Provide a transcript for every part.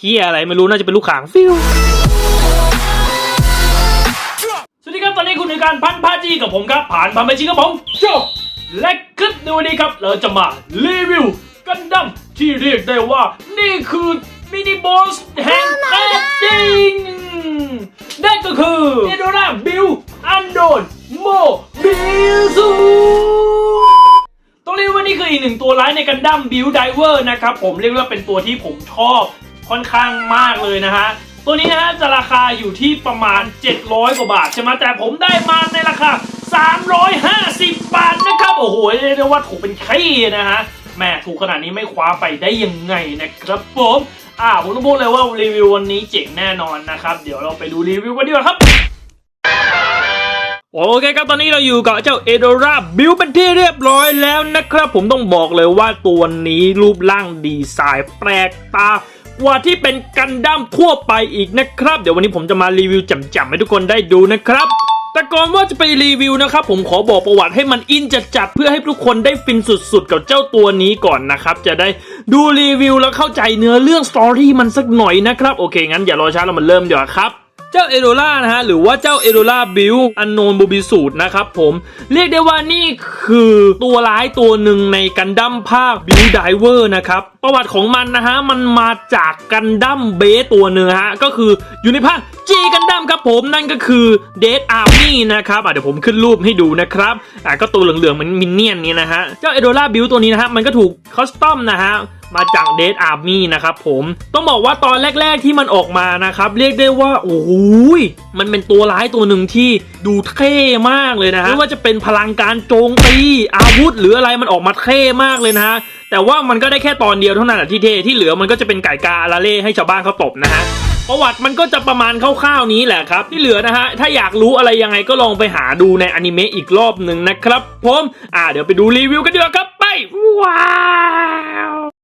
เฮียอะไรไม่รู้น่าจะเป็นลูกขางฟิวสวัสดีครับตอนนี้คุณในการพันพาจีกับผมครับ ผ่านพันพาจีกับผมโจและคลิปในวันนี้ครับ เราจะมารีวิวกันดั้มที่เรียกได้ว่า นี่คือมินิบอสแห่งแท้จริงนั่นก็คือเอโดราบิลอันโดนโมบิลซูต้องเรียกว่านี่คืออีกหนึ่งตัวร้ายในกันดั้มบิลไดเวอร์นะครับผมเรียกว่าเป็นตัวที่ผมชอบ ค่อนข้างมากเลยนะฮะตัวนี้นะฮะจะราคาอยู่ที่ประมาณ 700 กว่าบาทใช่ไหมแต่ผมได้มาในราคา 350 บาทนะครับ โอ้โหเรียกได้ว่าถูกเป็นขี้นะฮะแม่ถูกขนาดนี้ไม่คว้าไปได้ยังไงนะครับผมอ่าผมต้องพูดเลยว่ารีวิววันนี้เจ๋งแน่นอนนะครับ เดี๋ยวเราไปดูรีวิวกันดีกว่าครับโอเคครับตอนนี้เราอยู่กับเจ้าเอโดราบิวเป็นที่เรียบร้อยแล้วนะครับ ผมต้องบอกเลยว่าตัวนี้รูปร่างดีไซน์แปลกตา กว่าที่เป็นกันดั้มทั่วไปอีกนะครับ เดี๋ยววันนี้ผมจะมารีวิวจำๆให้ทุกคนได้ดูนะครับแต่ก่อนว่าจะไปรีวิวนะครับผมขอบอกประวัติให้มันอินจัดๆเพื่อให้ทุกคนได้ฟินสุดๆ กับเจ้าตัวนี้ก่อนนะครับ จะได้ดูรีวิวแล้วเข้าใจเนื้อเรื่องสตอรี่มันสักหน่อยนะครับ โอเคงั้นอย่ารอช้าเรามาเริ่มดีกว่าครับ เจ้าเอโดล่านะฮะหรือว่าเจ้าเอโดล่าบิลอันโนนบูบิสูตนะครับผมเรียกได้ว่านี่คือตัวร้ายตัวหนึ่งในกันดั้มภาคบิลไดเวอร์นะครับประวัติของมันนะฮะมันมาจากกันดั้มเบสตัวหนึ่งฮะก็คืออยู่ในภาคจีกันดั้มครับผมนั่นก็คือเดดอาร์มี่นะครับเดี๋ยวผมขึ้นรูปให้ดูนะครับอะก็ตัวเหลืองๆเหมือนมินเนี่ยนนี้นะฮะเจ้าเอโดล่าบิลตัวนี้นะฮะมันก็ถูกคอสตอมนะฮะ มาจากเด d อาร์มี่นะครับผมต้องบอกว่าตอนแรก ๆที่มันออกมานะครับเรียกได้ว่าโอ้โหยมันเป็นตัวร้ายตัวหนึ่งที่ดูเท่มากเลยนะฮะไม่ว่าจะเป็นพลังการโจมตีอาวุธ หรืออะไรมันออกมาเท่มากเลยนะฮะแต่ว่ามันก็ได้แค่ตอนเดียวเท่านั้นที่เท่ที่เหลือมันก็จะเป็นไก่กาอาราเล่ให้ชาวบ้านเขาตบนะฮะประวัติมันก็จะประมาณคร่าวๆนี้แหละครับ ที่เหลือนะฮะ ถ้าอยากรู้อะไรยังไงก็ลองไปหาดูในอนิเมะอีกรอบหนึ่งนะครับผม อ่าเดี๋ยวไปดูรีวิวกันดีกว่าครับ ไป ว้าว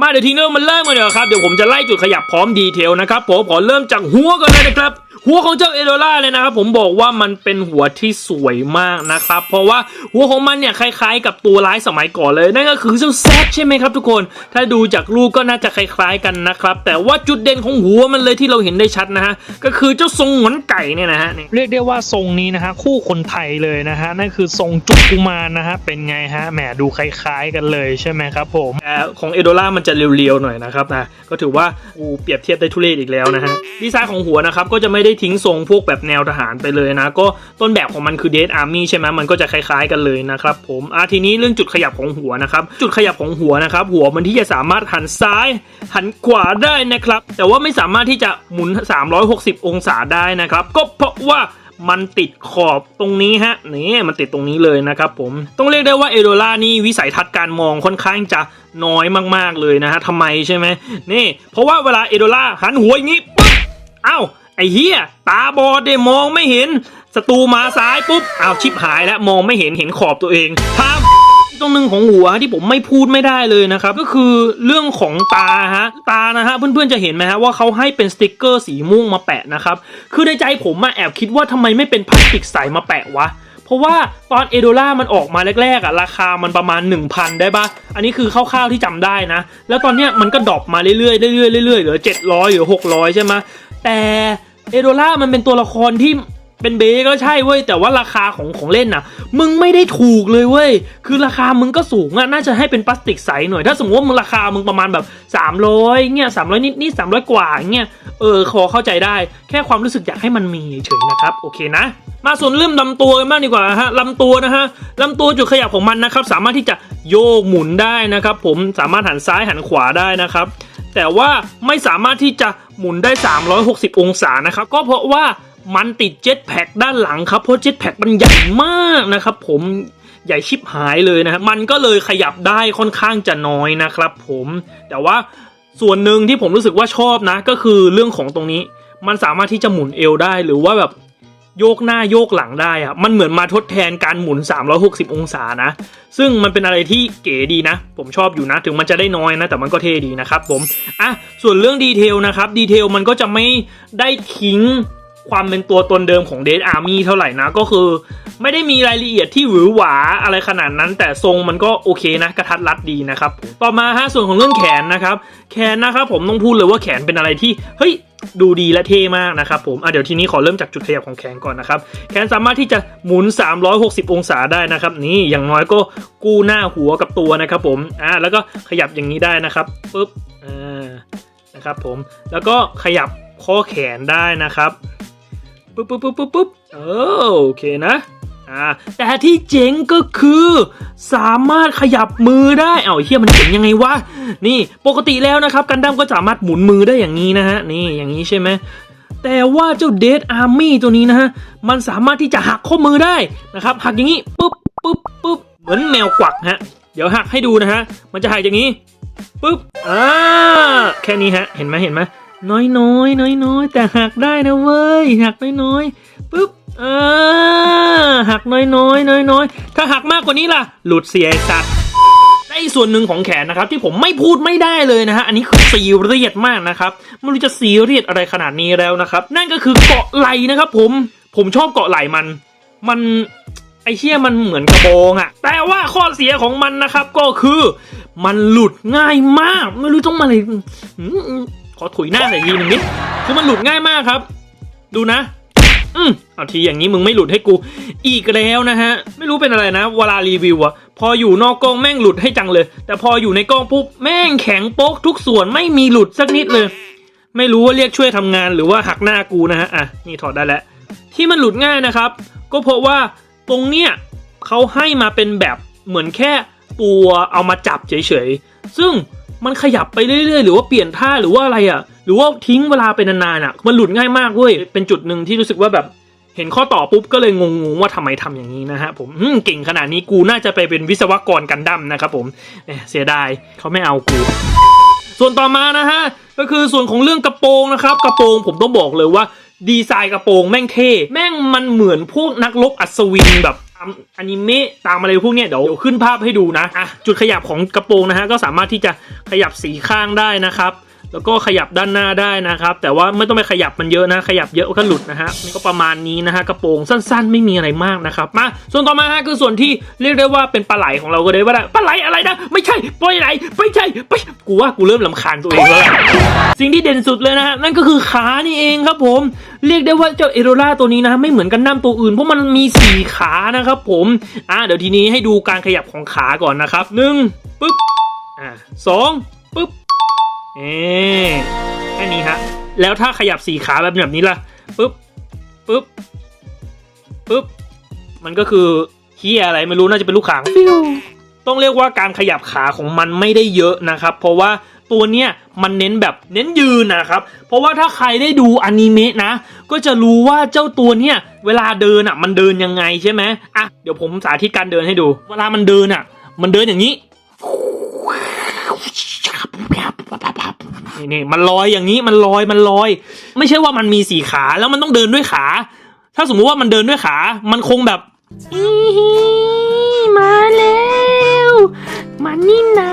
มาเดี๋ยวทีนี้เรามาเริ่มกันเดี๋ยวครับเดี๋ยวผมจะไล่จุดขยับพร้อมดีเทลนะครับผมขอเริ่มจากหัวก่อนเลยนะครับ หัวของเจ้าเอโดล่าเลยนะครับผมบอกว่ามันเป็นหัวที่สวยมากนะครับ เพราะว่าหัวของมันเนี่ยคล้ายๆ กับตัวร้ายสมัยก่อนเลย นั่นก็คือเจ้าแซดใช่ไหมครับทุกคน ถ้าดูจากรูปก็น่าจะคล้ายๆกันนะครับ แต่ว่าจุดเด่นของหัวมันเลยที่เราเห็นได้ชัดนะฮะ ก็คือเจ้าทรงหงอนไก่เนี่ยนะฮะนี่เรียกได้ว่าทรงนี้นะฮะคู่คนไทยเลยนะฮะนั่นคือทรงจุกกุมารนะฮะเป็นไงฮะแหมดูคล้ายๆกันเลยใช่ไหมครับผมแต่ของเอโดล่ามันจะเรียวๆหน่อยนะครับนะก็ถือว่าอูเปรียบเทียบได้ทุเรศอีกแล้วนะฮะดีไซน์ของหัวนะครับก็จะไม่ได้ทิ้งทรงพวกแบบแนวทหารไปเลยนะ ก็ต้นแบบของมันคือเด d อาร์มี่ใช่ไหมมันก็จะคล้ายๆกันเลยนะครับผมอะทีนี้เรื่องจุดขยับของหัวนะครับ จุดขยับของหัวนะครับ หัวมันที่จะสามารถหันซ้าย หันขวาได้นะครับ แต่ว่าไม่สามารถที่จะหมุน 360 องศาได้นะครับ ก็เพราะว่ามันติดขอบตรงนี้ฮะนี่มันติดตรงนี้เลยนะครับผมต้องเรียกได้ว่าเอโดล่านี่วิสัยทัศน์การมองค่อนข้างจะน้อยมากๆเลยนะฮะทำไมใช่ไหมนี่ เพราะว่าเวลาเอโดล่าหันหัวอย่างนี้ปุ๊บอ้าว ไอ้เหี้ยตาบอดเดมองไม่เห็นศัตรูมาซ้ายปุ๊บอ้าวชิบหายแล้วมองไม่เห็นเห็นขอบตัวเองพามตรงหนึ่งของหัวที่ผมไม่พูดไม่ได้เลยนะครับ ก็คือเรื่องของตาฮะตานะฮะเพื่อนๆจะเห็นไหมฮะว่าเขาให้เป็นสติกเกอร์สีม่วงมาแปะนะครับ คือในใจผมมาแอบคิดว่าทำไมไม่เป็นพลาสติกใสมาแปะวะเพราะว่าตอนเอโดล่ามันออกมาแรกๆอะราคามันประมาณ 1,000 ได้ปะอันนี้คือคร่าวๆที่จำได้นะ แล้วตอนเนี้ยมันก็ดรอปมาเรื่อยๆเรื่อยๆเรื่อยๆเหลือ700หรือ600 ใช่ไหมแต่ เอโดล่ามันเป็นตัวละครที่เป็นเบก็ใช่เว้ยแต่ว่าราคาของของเล่นน่ะ มึงไม่ได้ถูกเลยเว้ยคือราคามึงก็สูงอะน่าจะให้เป็นพลาสติกใสหน่อย ถ้าสมมติว่ามึงราคามึงประมาณแบบ 300เงี้ย300นิดนิด300กว่าเงี้ยเออขอเข้าใจได้ แค่ความรู้สึกอยากให้มันมีเฉยๆนะครับ โอเคนะ มาส่วนเรื่องลำตัวกันบ้างดีกว่าฮะลำตัวนะฮะลำตัวจุดขยับของมันนะครับ สามารถที่จะโยกหมุนได้นะครับ ผมสามารถหันซ้ายหันขวาได้นะครับ แต่ว่าไม่สามารถที่จะหมุนได้ 360 องศานะครับ ก็เพราะว่ามันติดเจ็ตแพ็กด้านหลังครับ เพราะเจ็ตแพ็กมันใหญ่มากนะครับ ผมใหญ่ชิบหายเลยนะครับมันก็เลยขยับได้ค่อนข้างจะน้อยนะครับ ผมแต่ว่าส่วนหนึ่งที่ผมรู้สึกว่าชอบนะ ก็คือเรื่องของตรงนี้ มันสามารถที่จะหมุนเอวได้ หรือว่าแบบ โยกหน้าโยกหลังได้อะมันเหมือนมาทดแทนการหมุน 360 องศานะ ซึ่งมันเป็นอะไรที่เก๋ดีนะ ผมชอบอยู่นะ ถึงมันจะได้น้อยนะ แต่มันก็เท่ดีนะครับผม อะ ส่วนเรื่องดีเทลนะครับ ดีเทลมันก็จะไม่ได้ทิ้ง ความเป็นตัวตนเดิมของเด d อาร์มี่เท่าไหร่นะ ก็คือ ไม่ได้มีรายละเอียดที่หวือหวาอะไรขนาดนั้น แต่ทรงมันก็โอเคนะ กระทัดรัดดีนะครับ ต่อมาฮะส่วนของเรื่องแขนนะครับ แขนนะครับผมต้องพูดเลยว่าแขนเป็นอะไรที่เฮ้ยดูดีและเท่มากนะครับผมอะเดี๋ยวทีนี้ขอเริ่มจากจุดขยับของแขนก่อนนะครับ แขนสามารถที่จะหมุน 360 องศาได้นะครับ นี่อย่างน้อยก็กู้หน้าหัวกับตัวนะครับผมอ่าแล้วก็ขยับอย่างนี้ได้นะครับปุ๊บอ่านะครับผมแล้วก็ขยับข้อแขนได้นะครับ ปุ๊บปุ๊บปุ๊บปุ๊บปุ๊บเออโอเคนะอ่าแต่ที่เจ๋งก็คือสามารถขยับมือได้เอ้าเฮียมันเจ๋งยังไงวะนี่ปกติแล้วนะครับกันดั้มก็สามารถหมุนมือได้อย่างนี้นะฮะนี่อย่างนี้ใช่ไหมแต่ว่าเจ้าเดดอาร์มี่ตัวนี้นะฮะมันสามารถที่จะหักข้อมือได้นะครับหักอย่างนี้ปุ๊บปุ๊บปุ๊บเหมือนแมวกวักฮะเดี๋ยวหักให้ดูนะฮะมันจะหักอย่างนี้ปุ๊บอ่าแค่นี้ฮะเห็นไหมเห็นไหม น้อยน้อยน้อยน้อยแต่หักได้นะเว้ยหักน้อยน้อยปุ๊บอ่าหักน้อยน้อยน้อยน้อยถ้าหักมากกว่านี้ล่ะ หลุดเสียสัตว์และอีกส่วนหนึ่งของแขนนะครับ ที่ผมไม่พูดไม่ได้เลยนะฮะอันนี้คือซีเรียสมากนะครับไม่รู้จะซีเรียสอะไรขนาดนี้แล้วนะครับ นั่นก็คือเกาะไหลนะครับผมผมชอบเกาะไหลมัน มันไอเชี่ยมันเหมือนกระโปรงอะแต่ว่าข้อเสียของมันนะครับ ก็คือ มันหลุดง่ายมาก ไม่รู้ต้องมาเลยอืม ขอถุยหน้าหน่ยทีหนึงนิดคือมันหลุดง่ายมากครับ ดูนะ อืมเอาทีอย่างนี้มึงไม่หลุดให้กู อีกแล้วนะฮะ ไม่รู้เป็นอะไรนะ เวลารีวิวอะพออยู่นอกกล้องแม่งหลุดให้จังเลย แต่พออยู่ในกล้องปุ๊บแม่งแข็งโป๊กทุกส่วนไม่มีหลุดสักนิดเลย ไม่รู้ว่าเรียกช่วยทำงานหรือว่าหักหน้ากูนะฮะอะนี่ถอดได้แล้วที่มันหลุดง่ายนะครับ ก็เพราะว่าตรงเนี้ยเขาให้มาเป็นแบบเหมือนแค่ตัวเอามาจับเฉยๆซึ่ง มันขยับไปเรื่อยๆ หรือว่าเปลี่ยนท่าหรือว่าอะไรอะ หรือว่าทิ้งเวลาไปนานๆอะ มันหลุดง่ายมากเว้ย เป็นจุดหนึ่งที่รู้สึกว่าแบบเห็นข้อต่อปุ๊บก็เลยงงๆว่าทำไมทำอย่างนี้นะฮะผมมเก่งขนาดนี้กูน่าจะไปเป็นวิศวกรกันดั้มนะครับผมเเสียดายเขาไม่เอากู ส่วนต่อมานะฮะก็คือส่วนของเรื่องกระโปรงนะครับ กระโปรงผมต้องบอกเลยว่าดีไซน์กระโปรงแม่งเท่แม่งมันเหมือนพวกนักรบอัศวินแบบ ตามอนิเมะตามอะไรพวกเนี้ยเดี๋ยวเดี๋ยวขึ้นภาพให้ดูนะอะจุดขยับของกระโปรงนะฮะก็สามารถที่จะขยับสีข้างได้นะครับ แล้วก็ขยับด้านหน้าได้นะครับ แต่ว่าไม่ต้องไปขยับมันเยอะนะ ขยับเยอะก็หลุดนะฮะนี่ก็ประมาณนี้นะฮะกระโปรงสั้นๆ ไม่มีอะไรมากนะครับมาส่วนต่อมาฮะคือส่วนที่เรียกได้ว่าเป็นปลาไหลของเราก็ได้ว่าได้ปลาไหลอะไรนะไม่ใช่ปล่อยไหลไม่ใช่ไปกูว่ากูเริ่มลำคาญตัวเองแล้วสิ่งที่เด่นสุดเลยนะฮะนั่นก็คือขานี่เองครับผม เรียกได้ว่าเจ้าเอโรล่าตัวนี้นะฮะไม่เหมือนกันน้ำตัวอื่นเพราะมันมีสี่ขานะครับผมอ่าเดี๋ยวทีนี้ให้ดูการขยับของขาก่อนนะครับหนึ่งปึ๊บอ่าสองปึ๊บ เอ๊แค่นี้ฮะ แล้วถ้าขยับสี่ขาแบบแบบนี้ล่ะปุ๊บปุ๊บปุ๊บมันก็คือเฮียอะไรไม่รู้น่าจะเป็นลูกขางฟิวต้องเรียกว่าการขยับขาของมันไม่ได้เยอะนะครับ เพราะว่าตัวเนี้ยมันเน้นแบบเน้นยืนนะครับ เพราะว่าถ้าใครได้ดูอนิเมะนะ ก็จะรู้ว่าเจ้าตัวเนี้ยเวลาเดินอะ มันเดินยังไงใช่ไหมอะเดี๋ยวผมสาธิตการเดินให้ดู เวลามันเดินอะ มันเดินอย่างนี้ นี่นี่มันลอยอย่างนี้มันลอยมันลอย ไม่ใช่ว่ามันมีสี่ขาแล้วมันต้องเดินด้วยขา ถ้าสมมุติว่ามันเดินด้วยขา มันคงแบบอีฮีมาแล้วมานี่นะ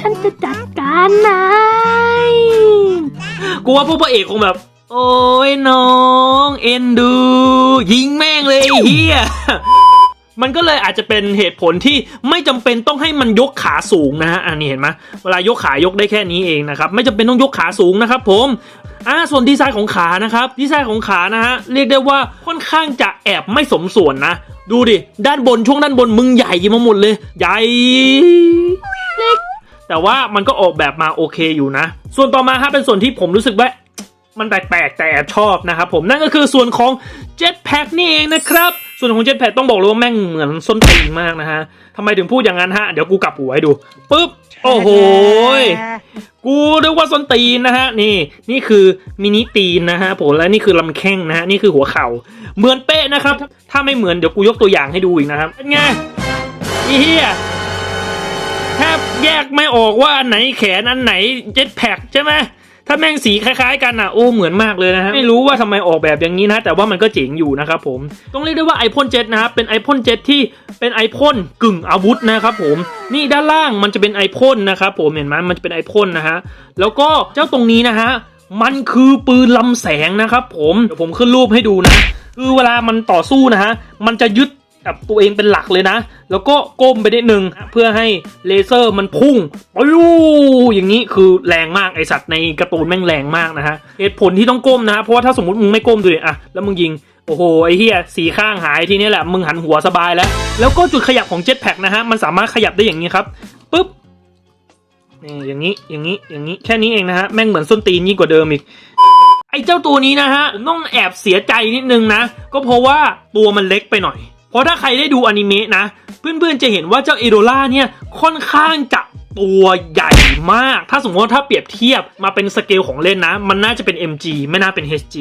ฉันจะจัดการนายกูว่าพวกพระเอกคงแบบ โอ้ยน้อง เอ็นดู ยิงแม่งเลยไอ้เฮีย มันก็เลยอาจจะเป็นเหตุผลที่ไม่จำเป็นต้องให้มันยกขาสูงนะฮะอันนี้เห็นไหมเวลายกขายกได้แค่นี้เองนะครับไม่จำเป็นต้องยกขาสูงนะครับผมอ่าส่วนดีไซน์ของขานะครับดีไซน์ของขานะฮะเรียกได้ว่าค่อนข้างจะแอบไม่สมส่วนนะ ดูดิด้านบนช่วงด้านบนมึงใหญ่มาหมดเลย ใหญ่เล็กแต่ว่ามันก็ออกแบบมาโอเคอยู่นะ ส่วนต่อมาฮะเป็นส่วนที่ผมรู้สึกว่ามันแปลกๆแต่แอบชอบนะครับผมนั่นก็คือส่วนของ Jetpack นี่เองนะครับ ส่วนของ Jetpack ต้องบอกเลยว่าแม่งเหมือนส้นตีนมากนะฮะทำไมถึงพูดอย่างนั้นฮะ เดี๋ยวกูกลับหัวให้ดูปุ๊บ โอ้โหกูเรียกว่าส้นตีนนะฮะ นี่ นี่คือมินิตีนนะฮะผมและนี่คือลำแข้งนะฮะ นี่คือหัวเข่า เหมือนเป๊ะนะครับ ถ้าไม่เหมือนเดี๋ยวกูยกตัวอย่างให้ดูอีกนะครับเป็นไงอีเหี้ยแทบแยกไม่ออกว่าอันไหนแขนอันไหนเจ็ตแพ็กใช่ไหม ถ้าแม่งสีคล้ายๆกันอะโอ้เหมือนมากเลยนะฮะไม่รู้ว่าทำไมออกแบบอย่างนี้นะแต่ว่ามันก็เจ๋งอยู่นะครับผมต้องเรียกได้ว่าไอพ่นเจ็ตนะครับเป็นไอพ่นเจ็ตที่เป็นไอพ่นกึ่งอาวุธนะครับผมนี่ด้านล่างมันจะเป็นไอพ่นนะครับผมเห็นไหมมันจะเป็นไอพ่นนะฮะแล้วก็เจ้าตรงนี้นะฮะมันคือปืนลำแสงนะครับผมเดี๋ยวผมขึ้นรูปให้ดูนะคือเวลามันต่อสู้นะฮะมันจะยึด แบบตัวเองเป็นหลักเลยนะ แล้วก็ก้มไปนิดนึง เพื่อให้เลเซอร์มันพุ่งปิ้วอย่างนี้คือแรงมากไอสัตว์ในการ์ตูนแม่งแรงมากนะฮะเหตุผลที่ต้องก้มนะ เพราะว่าถ้าสมมติมึงไม่ก้มดูดิอะแล้วมึงยิงโอ้โห ไอ้เฮียสีข้างหายทีนี้แหละ มึงหันหัวสบายแล้ว แล้วก็จุดขยับของเจ็ตแพ็กนะฮะ มันสามารถขยับได้อย่างนี้ครับปุ๊บนี่อย่างนี้อย่างนี้อย่างนี้แค่นี้เองนะฮะ แม่งเหมือนส้นตีนยิ่งกว่าเดิมอีกไอ้เจ้าตัวนี้นะฮะ ต้องแอบเสียใจนิดนึงนะ ก็เพราะว่าตัวมันเล็กไปหน่อย ราะถ้าใครได้ดูอนิเมะนะ เพื่อนๆจะเห็นว่าเจ้าเอโดล่าเนี่ยค่อนข้างจะตัวใหญ่มาก ถ้าสมมติว่าถ้าเปรียบเทียบมาเป็นสเกลของเล่นนะ มันน่าจะเป็น MG ไม่น่าเป็น HG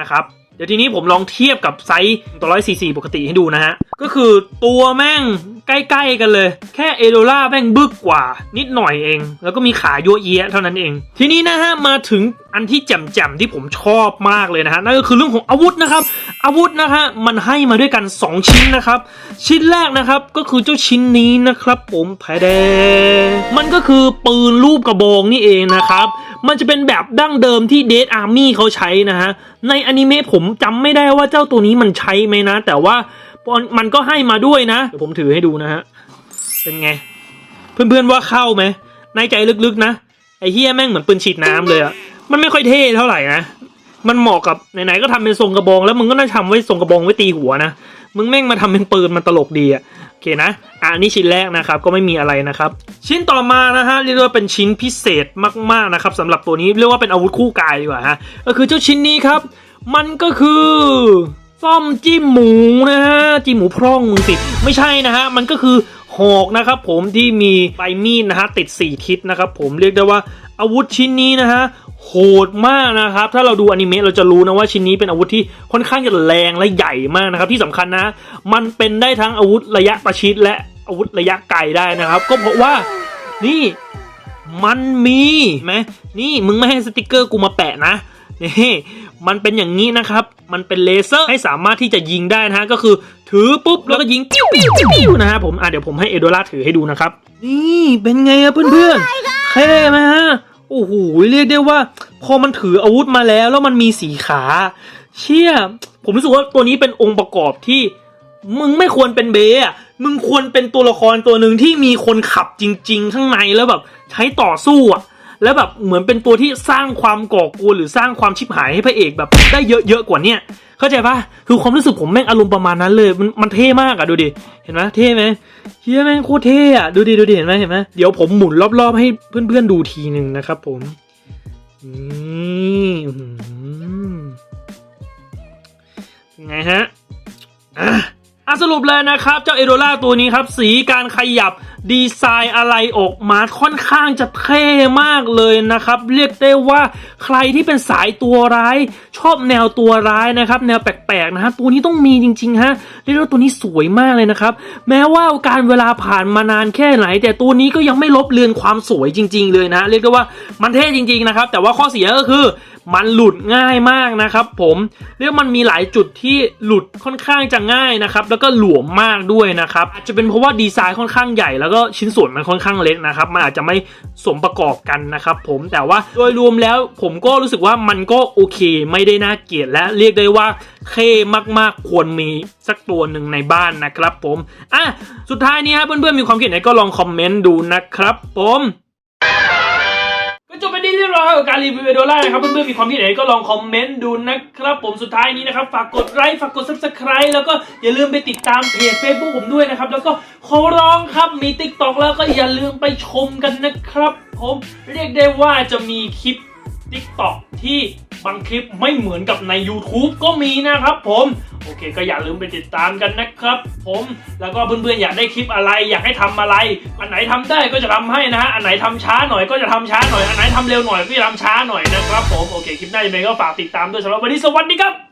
นะครับ ดี๋ยวทีนี้ผมลองเทียบกับไซส์ตัวร้อยซีซีปกติให้ดูนะฮะ ก็คือตัวแม่งใกล้ๆกันเลย แค่เอโดล่าแม่งบึกกว่า นิดหน่อยเอง แล้วก็มีขายั่วเยี้ยเท่านั้นเอง ทีนี้นะฮะ มาถึงอันที่แจ่มๆที่ผมชอบมากเลยนะฮะ นั่นก็คือเรื่องของอาวุธนะครับ อาวุธนะฮะ มันให้มาด้วยกัน 2 ชิ้นนะครับ ชิ้นแรกนะครับก็คือเจ้าชิ้นนี้นะครับ ผมแพดมันก็คือปืนรูปกระบองนี่เองนะครับ มันจะเป็นแบบดั้งเดิมที่เด a อาร์มี่เขาใช้นะฮะ ในอนิเมะผมจำไม่ได้ว่าเจ้าตัวนี้มันใช้ไหมนะ แต่ว่ามันก็ให้มาด้วยนะเดี๋ยวผมถือให้ดูนะฮะ เป็นไง เพื่อนๆว่าเข้าไหม ในใจลึกๆนะ ไอ้เฮียแม่งเหมือนปืนฉีดน้ำเลยอะมันไม่ค่อยเท่เท่าไหร่นะ มันเหมาะกับไหนๆก็ทำเป็นทรงกระบอง แล้วมึงก็น่าทำไว้ทรงกระบองไว้ตีหัวนะ มึงแม่งมาทำเป็นปืนมันตลกดีอะโอเคนะอะอันนี้ชิ้นแรกนะครับก็ไม่มีอะไรนะครับ ชิ้นต่อมานะฮะเรียกว่าเป็นชิ้นพิเศษมากๆนะครับสำหรับตัวนี้เรียกว่าเป็นอาวุธคู่กายดีกว่าฮะก็คือเจ้าชิ้นนี้ครับ มันก็คือซ่อมจิ้มหมูนะฮะจิ้มหมูพร่องมึงสิไม่ใช่นะฮะมันก็คือหอกนะครับผมที่มีใบมีดนะฮะติดสี่ทิศนะครับผมเรียกได้ว่า อาวุธชิ้นนี้นะฮะโหดมากนะครับ ถ้าเราดูอนิเมะเราจะรู้นะว่าชิ้นนี้เป็นอาวุธที่ค่อนข้างจะแรงและใหญ่มากนะครับ ที่สำคัญนะ มันเป็นได้ทั้งอาวุธระยะประชิดและอาวุธระยะไกลได้นะครับ ก็เพราะว่านี่มันมีไหมนี่มึงไม่ให้สติกเกอร์กูมาแปะนะนี่มันเป็นอย่างนี้นะครับ มันเป็นเลเซอร์ให้สามารถที่จะยิงได้นะฮะก็คือถือปุ๊บแล้วก็ยิงปิ้วปิ้วปิ้วปิ้วนะฮะผมอะเดี๋ยวผมให้เอโดล่าถือให้ดูนะครับ นี่เป็นไงอะเพื่อนๆเท่ไหมฮะ โอ้โหเรียกได้ว่า พอมันถืออาวุธมาแล้ว แล้วมันมีสีขา เชี่ย ผมรู้สึกว่าตัวนี้เป็นองค์ประกอบที่มึงไม่ควรเป็นเบอะมึงควรเป็นตัวละครตัวหนึ่งที่มีคนขับจริง ๆ ข้างในแล้วแบบใช้ต่อสู้อะแล้วแบบเหมือนเป็นตัวที่สร้างความก่อกวนหรือสร้างความชิบหายให้พระเอกแบบได้เยอะๆกว่าเนี้ย เข้าใจปะคือความรู้สึกผมแม่งอารมณ์ประมาณนั้นเลย มันมันเท่มากอะดูดิ เห็นไหมเท่ไหมเฮียแม่งโคตรเท่อะดูดิดูดิเห็นไหมเห็นไหมเดี๋ยวผมหมุนรอบๆให้เพื่อนๆดูทีหนึ่งนะครับผมนี่อื้อหือเป็นไงฮะอะอะสรุปเลยนะครับ เจ้าเอโดล่าตัวนี้ครับ สีการขยับ ดีไซน์อะไรออกมาค่อนข้างจะเท่มากเลยนะครับ เรียกได้ว่าใครที่เป็นสายตัวร้าย ชอบแนวตัวร้ายนะครับ แนวแปลกๆนะฮะตัวนี้ต้องมีจริงๆฮะเรียกได้ว่าตัวนี้สวยมากเลยนะครับ แม้ว่าการเวลาผ่านมานานแค่ไหน แต่ตัวนี้ก็ยังไม่ลบเลือนความสวยจริง ๆ เลยนะเรียกได้ว่ามันเท่จริงๆนะครับ แต่ว่าข้อเสียก็คือมันหลุดง่ายมากนะครับ ผมเรียกมันมีหลายจุดที่หลุดค่อนข้างจะง่ายนะครับ แล้วก็หลวมมากด้วยนะครับอาจจะเป็นเพราะว่าดีไซน์ค่อนข้างใหญ่แล้วก็ชิ้นส่วนมันค่อนข้างเล็กนะครับ มันอาจจะไม่สมประกอบกันนะครับผมแต่ว่าโดยรวมแล้วผมก็รู้สึกว่ามันก็โอเคไม่ได้น่าเกลียดและเรียกได้ว่าเท่มากๆควรมีสักตัวหนึ่งในบ้านนะครับผมอะสุดท้ายนี้ฮะเพื่อนๆมีความคิดไหนก็ลองคอมเมนต์ดูนะครับผม การรีวิวเอโดล่านะครับเพื่อนๆมีความคิดเห็นก็ลองคอมเมนต์ดูนะครับ ผมสุดท้ายนี้นะครับ ฝากกดไลค์ฝากกด subscribe แล้วก็อย่าลืมไปติดตามเพจ Facebook ผมด้วยนะครับ แล้วก็ขอร้องครับมี TikTok แล้วก็อย่าลืมไปชมกันนะครับ ผมเรียกได้ว่าจะมีคลิป TikTok ที่ บางคลิปไม่เหมือนกับใน YouTube ก็มีนะครับผมโอเค ก็อย่าลืมไปติดตามกันนะครับ ผมแล้วก็เพื่อนๆอยากได้คลิปอะไร อยากให้ทำอะไร อันไหนทำได้ก็จะทำให้นะฮะอันไหนทำช้าหน่อยก็จะทำช้าหน่อยอันไหนทำเร็วหน่อยก็จะทำช้าหน่อยนะครับผมโอเคคลิปหน้าจะเป็นก็ฝากติดตามด้วยสำหรับวันนี้สวัสดีครับ